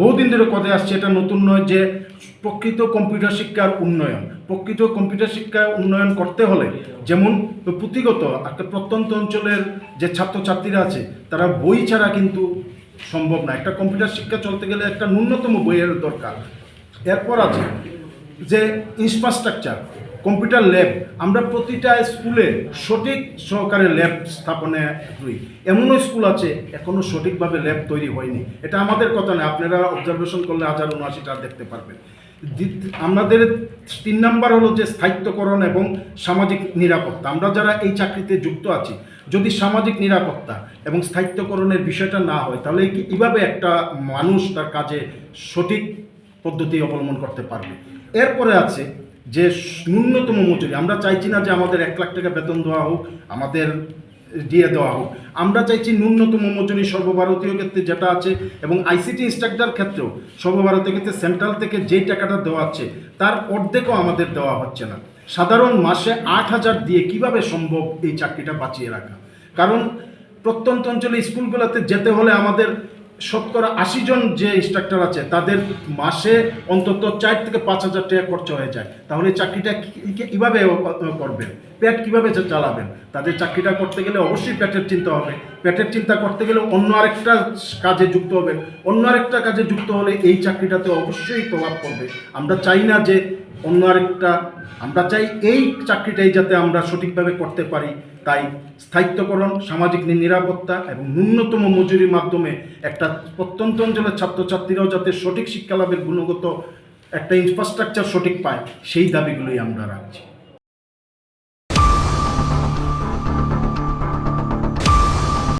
বহুদিন ধরে কথা আসছে, এটা নতুন নয় যে প্রকৃত কম্পিউটার শিক্ষার উন্নয়ন। প্রকৃত কম্পিউটার শিক্ষা উন্নয়ন করতে হলে যেমন পুঁথিগত একটা প্রত্যন্ত অঞ্চলের যে ছাত্রছাত্রীরা আছে, তারা বই ছাড়া কিন্তু সম্ভব না। একটা কম্পিউটার শিক্ষা চলতে গেলে একটা ন্যূনতম বইয়ের দরকার। এরপর আছে যে ইনফ্রাস্ট্রাকচার কম্পিউটার ল্যাব। আমরা প্রতিটা স্কুলে সঠিক সহকারে ল্যাব স্থাপনে করি এমনও স্কুল আছে, এখনও সঠিকভাবে ল্যাব তৈরি হয়নি। এটা আমাদের কথা নয় আপনারা অবজারভেশন করলে হাজার উনআশিটা দেখতে পারবেন। আমাদের তিন নাম্বার হলো যে স্থায়িত্বকরণ এবং সামাজিক নিরাপত্তা। আমরা যারা এই চাকরিতে যুক্ত আছি, যদি সামাজিক নিরাপত্তা এবং স্থায়িত্বকরণের বিষয়টা না হয়, তাহলে কীভাবে একটা মানুষ তার কাজে সঠিক পদ্ধতি অবলম্বন করতে পারবে? এরপরে আছে যে ন্যূনতম মজুরি, আমরা চাইছি না যে আমাদের এক লাখ টাকা বেতন দেওয়া হোক, আমাদের দিয়ে দেওয়া হোক। আমরা চাইছি ন্যূনতম মজুরি সর্বভারতীয় ক্ষেত্রে যেটা আছে এবং আইসিটি ইনস্ট্রাক্টর ক্ষেত্রেও সর্বভারতীয় ক্ষেত্রে সেন্ট্রাল থেকে যেই টাকাটা দেওয়া হচ্ছে তার অর্ধেকও আমাদের দেওয়া হচ্ছে না। সাধারণ মাসে আট হাজার দিয়ে কীভাবে সম্ভব এই চাকরিটা বাঁচিয়ে রাখা? কারণ প্রত্যন্ত অঞ্চলে স্কুলগুলোতে যেতে হলে আমাদের শতকরা আশি জন যে ইনস্ট্রাক্টর আছে, তাদের মাসে অন্তত চার থেকে পাঁচ হাজার টাকা খরচা হয়ে যায়। তাহলে চাকরিটা কীভাবে করবেন? পেট কীভাবে চালাবেন? তাদের চাকরিটা করতে গেলে অবশ্যই পেটের চিন্তা হবে। পেটের চিন্তা করতে গেলে অন্য আরেকটা কাজে যুক্ত হবেন। অন্য আরেকটা কাজে যুক্ত হলে এই চাকরিটাতে অবশ্যই প্রভাব পড়বে। আমরা চাই না যে অন্য আরেকটা, আমরা চাই এই চাকরিটাই যাতে আমরা সঠিকভাবে করতে পারি। তাই স্থায়িত্বকরণ, সামাজিক নিরাপত্তা এবং ন্যূনতম মজুরির মাধ্যমে একটা প্রত্যন্ত অঞ্চলের ছাত্রছাত্রীরাও যাতে সঠিক শিক্ষা লাভের গুণগত একটা ইনফ্রাস্ট্রাকচার সঠিক পায়, সেই দাবিগুলোই আমরা রাখছি।